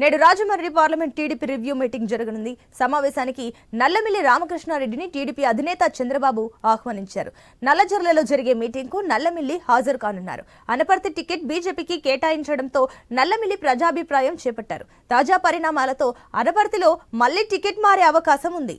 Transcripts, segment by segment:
నేడు Rajahmundry parliament TDP review meeting జరగనుంది. సమావేశానికి నల్లమిల్లి రామకృష్ణారెడ్డిని టీడీపీ అధినేత చంద్రబాబు ఆహ్వానించారు. నల్లజర్లలో జరిగే మీటింగ్కు నల్లమిల్లి హాజరు కానున్నారు. అనపర్తి టికెట్ బీజేపీకి కేటాయించడంతో నల్లమిల్లి ప్రజాభిప్రాయం చేపట్టారు. తాజా పరిణామాలతో అనపర్తిలో మళ్ళీ టికెట్ మారే అవకాశం ఉంది.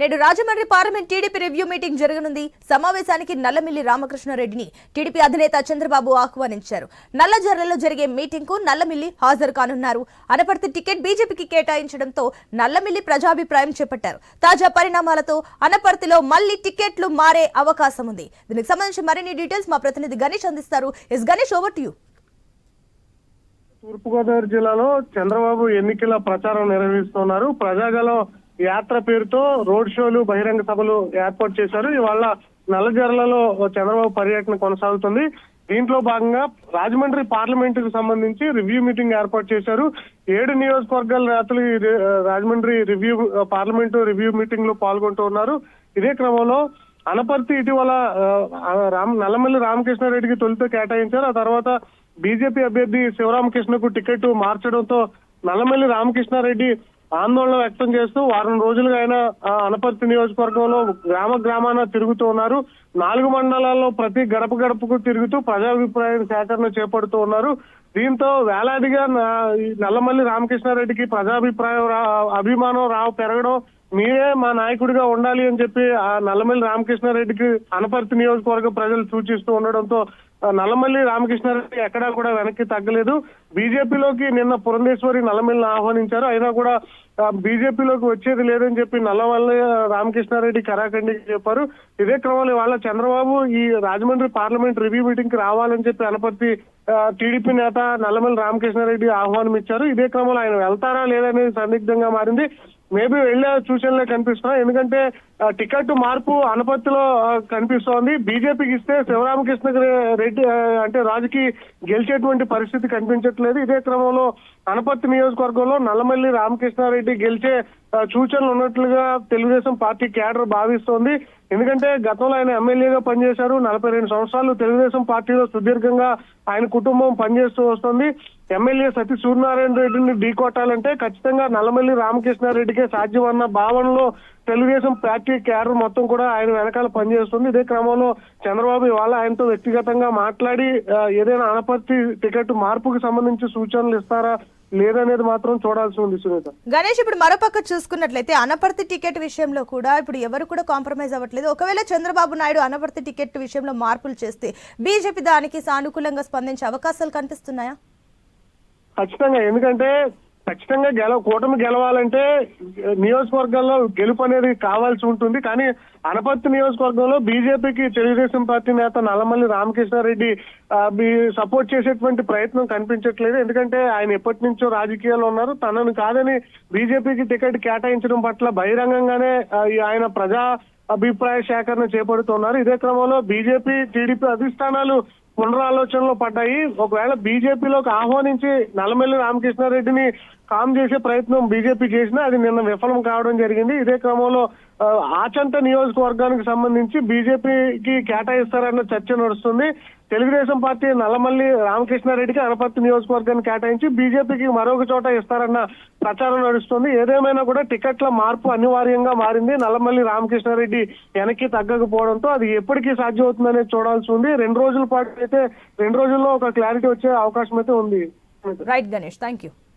నేడు Rajahmundry parliament TDP review meeting జరగనుంది. సమావేశానికి నల్లమిల్లి రామకృష్ణారెడ్డిని టీడీపీ అధినేత చంద్రబాబు ఆహ్వానించారు. నల్లజర్లలో జరిగే మీటింగ్కు నల్లమిల్లి హాజరు కానున్నారు. అనపర్తి టికెట్ బీజేపీకి కేటాయించడంతో నల్లమిల్లి ప్రజాభిప్రాయం చేపట్టారు. తాజా పరిణామాలతో అనపర్తిలో మళ్ళీ టికెట్లు మారే అవకాశం ఉంది. దీనికి సంబంధించి మరిన్ని డీటెయిల్స్ మా ప్రతినిధి గణేష్ అందిస్తారు. Yes Ganesh over to you తూర్పుగోదావరి జిల్లాలో చంద్రబాబు ఎన్నికల ప్రచారం నిర్వహిస్తున్నారు. ప్రజాగలం యాత్ర పేరుతో రోడ్ షోలు బహిరంగ సభలు ఏర్పాటు చేశారు. ఇవాళ నల్లజర్లలో చంద్రబాబు పర్యటన కొనసాగుతుంది. దీంట్లో భాగంగా రాజమండ్రి పార్లమెంటుకు సంబంధించి రివ్యూ మీటింగ్ ఏర్పాటు చేశారు. ఏడు నియోజకవర్గాల రాత్రి రాజమండ్రి రివ్యూ పార్లమెంటు రివ్యూ మీటింగ్లో పాల్గొంటూ ఉన్నారు. ఇదే క్రమంలో అనపర్తి ఇటీవల రామ్ నల్లమల్లి రామకృష్ణారెడ్డికి తొలితో కేటాయించారు. ఆ తర్వాత బీజేపీ అభ్యర్థి శివరామకృష్ణకు టికెట్ మార్చడంతో నల్లమల్లి రామకృష్ణారెడ్డి ఆందోళన వ్యక్తం చేస్తూ వారం రోజులుగా ఆయన ఆ, అనపర్తి నియోజకవర్గంలో గ్రామ గ్రామాన తిరుగుతూ ఉన్నారు. నాలుగు మండలాల్లో ప్రతి గడప గడపకు తిరుగుతూ ప్రజాభిప్రాయం సేకరణ చేపడుతూ ఉన్నారు. దీంతో వేలాదిగా నల్లమల్లి రామకృష్ణారెడ్డికి ప్రజాభిప్రాయం రా అభిమానం రావు పెరగడం మీరే మా నాయకుడిగా ఉండాలి అని చెప్పి ఆ నల్లమల్లి రామకృష్ణారెడ్డికి అనపర్తి నియోజకవర్గ ప్రజలు సూచిస్తూ ఉండడంతో నల్లమల్లి రామకృష్ణారెడ్డి ఎక్కడా కూడా వెనక్కి తగ్గలేదు. బీజేపీలోకి నిన్న పురంధేశ్వరి నల్లమల్లిని ఆహ్వానించారు. అయినా కూడా బీజేపీలోకి వచ్చేది లేదని చెప్పి నల్లమల్లి రామకృష్ణారెడ్డి కరాఖండి చెప్పారు. ఇదే క్రమంలో వాళ్ళ చంద్రబాబు ఈ రాజమండ్రి పార్లమెంట్ రివ్యూ మీటింగ్కి రావాలని చెప్పి అనపర్తి టీడీపీ నేత నల్లమల్లి రామకృష్ణారెడ్డి ఆహ్వానం ఇచ్చారు ఇదే క్రమంలో ఆయన వెళ్తారా లేదనేది సందిగ్ధంగా మారింది. మేబీ వెళ్ళే సూచనలే కనిపిస్తున్నాయి. ఎందుకంటే టికెట్ మార్పు అనపత్తిలో కనిపిస్తోంది. బీజేపీకి ఇస్తే శివరామకృష్ణ రెడ్డి అంటే రాజుకి గెలిచేటువంటి పరిస్థితి కనిపించట్లేదు. ఇదే క్రమంలో అనపత్తి నియోజకవర్గంలో నల్లమల్లి రామకృష్ణారెడ్డి గెలిచే సూచనలు ఉన్నట్లుగా తెలుగుదేశం పార్టీ క్యాడర్ భావిస్తోంది. ఎందుకంటే గతంలో ఆయన ఎమ్మెల్యేగా పనిచేశారు. నలభై రెండు సంవత్సరాలు తెలుగుదేశం పార్టీలో సుదీర్ఘంగా ఆయన కుటుంబం పనిచేస్తూ వస్తుంది. ఎమ్మెల్యే సతీ సూర్యనారాయణ రెడ్డిని ఢీకొట్టాలంటే ఖచ్చితంగా నల్లమల్లి రామకృష్ణారెడ్డికే సాధ్యం అన్న భావనలో తెలుగుదేశం పార్టీ క్యాడర్ మొత్తం కూడా ఆయన వెనకాల పనిచేస్తుంది. ఇదే క్రమంలో చంద్రబాబు ఇవాళ ఆయనతో వ్యక్తిగతంగా మాట్లాడి ఏదైనా అనపర్తి టికెట్ మార్పుకు సంబంధించి సూచనలు ఇస్తారా లేదనేది మాత్రం చూడాల్సి ఉంది సునీత. గణేష్ ఇప్పుడు మరోపక్క చూసుకున్నట్లయితే అనపర్తి టికెట్ విషయంలో కూడా ఇప్పుడు ఎవరు కూడా కాంప్రమైజ్ అవ్వట్లేదు. ఒకవేళ చంద్రబాబు నాయుడు అనపర్తి టికెట్ విషయంలో మార్పులు చేస్తే బీజేపీ దానికి సానుకూలంగా స్పందించే అవకాశాలు కనిపిస్తున్నాయా? ఖచ్చితంగా. ఎందుకంటే ఖచ్చితంగా గెలవ కూటమి గెలవాలంటే నియోజకవర్గాల్లో గెలుపు అనేది కావాల్సి ఉంటుంది. కానీ అనపర్తి నియోజకవర్గంలో బీజేపీకి తెలుగుదేశం పార్టీ నేత నల్లమల్లి రామకృష్ణారెడ్డి సపోర్ట్ చేసేటువంటి ప్రయత్నం కనిపించట్లేదు. ఎందుకంటే ఆయన ఎప్పటి నుంచో రాజకీయాల్లో ఉన్నారు. తనను కాదని బీజేపీకి టికెట్ కేటాయించడం పట్ల బహిరంగంగానే ఈ ఆయన ప్రజా అభిప్రాయ సేకరణ చేపడుతున్నారు. ఇదే క్రమంలో బీజేపీ టీడీపీ అధిష్టానాలు పునరాలోచనలో పడ్డాయి. ఒకవేళ బీజేపీలోకి ఆహ్వానించి నల్లమల్లి రామకృష్ణారెడ్డిని కామ్ చేసే ప్రయత్నం బీజేపీ చేసినా అది నిన్న విఫలం కావడం జరిగింది. ఇదే క్రమంలో ఆచంట నియోజకవర్గానికి సంబంధించి బీజేపీకి కేటాయిస్తారన్న చర్చ నడుస్తుంది. తెలుగుదేశం పార్టీ నల్లమల్లి రామకృష్ణారెడ్డికి అనపర్తి నియోజకవర్గాన్ని కేటాయించి బీజేపీకి మరొక చోట ఇస్తారన్న ప్రచారం నడుస్తుంది. ఏదేమైనా కూడా టికెట్ల మార్పు అనివార్యంగా మారింది. నల్లమల్లి రామకృష్ణారెడ్డి వెనక్కి తగ్గకపోవడంతో అది ఎప్పటికీ సాధ్యమవుతుందనేది చూడాల్సి ఉంది. రెండు రోజుల పాటు అయితే రెండు రోజుల్లో ఒక క్లారిటీ వచ్చే అవకాశం అయితే ఉంది. Right Ganesh thank you